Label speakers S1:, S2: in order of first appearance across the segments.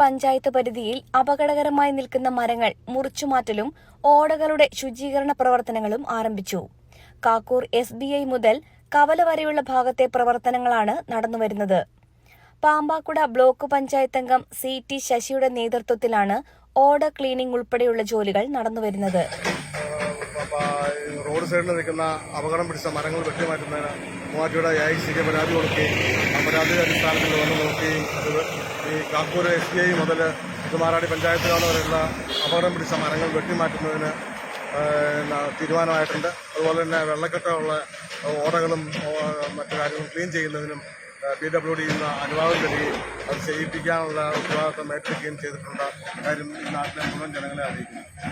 S1: പഞ്ചായത്ത് പരിധിയിൽ അപകടകരമായി നിൽക്കുന്ന മരങ്ങൾ മുറിച്ചുമാറ്റലും ഓടകളുടെ ശുചീകരണ പ്രവർത്തനങ്ങളും ആരംഭിച്ചു. കാക്കൂർ എസ് ബി ഐ മുതൽ കവല വരെയുള്ള ഭാഗത്തെ പ്രവർത്തനങ്ങളാണ് നടന്നുവരുന്നത്. പാമ്പാക്കുട ബ്ലോക്ക് പഞ്ചായത്ത് അംഗം സി ടി ശശിയുടെ നേതൃത്വത്തിലാണ് ഓട ക്ലീനിംഗ് ഉൾപ്പെടെയുള്ള ജോലികൾ നടന്നുവരുന്നത്.
S2: റോഡ് സൈഡിൽ നിൽക്കുന്ന അപകടം പിടിച്ച മരങ്ങൾ വെട്ടിമാറ്റുന്നതിന് മൂവാറ്റുപുഴ എ ഐ സിക്ക് പരാതി കൊടുക്കുകയും ആ പരാതി അടിസ്ഥാനത്തിൽ വന്ന് നോക്കുകയും അത് ഈ കാക്കൂർ എസ് ബി ഐ മുതൽ കുമാരാടി പഞ്ചായത്തുകാർ വരെയുള്ള അപകടം പിടിച്ച മരങ്ങൾ വെട്ടിമാറ്റുന്നതിന് തീരുമാനമായിട്ടുണ്ട്. അതുപോലെ തന്നെ വെള്ളക്കെട്ടുള്ള ഓടകളും മറ്റു കാര്യങ്ങളും ക്ലീൻ ചെയ്യുന്നതിനും പി ഡബ്ല്യു ഡി നിന്ന് അനുവാദം തരികയും അത് ചെയ്യിപ്പിക്കാനുള്ള ഉത്തരവാദിത്തം ഏറ്റെടുക്കുകയും ചെയ്തിട്ടുണ്ട് കാര്യം ഈ നാട്ടിലെ മുഴുവൻ ജനങ്ങളെ അറിയിക്കുന്നു.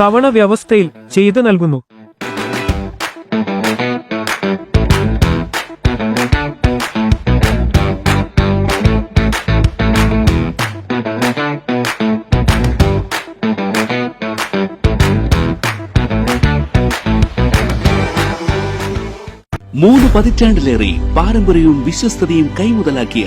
S3: തവണ വ്യവസ്ഥയിൽ ചെയ്തു നൽകുന്നു.
S4: മൂന്ന് പതിറ്റാണ്ടിലേറെ പാരമ്പര്യവും വിശ്വസ്തതയും കൈമുതലാക്കിയ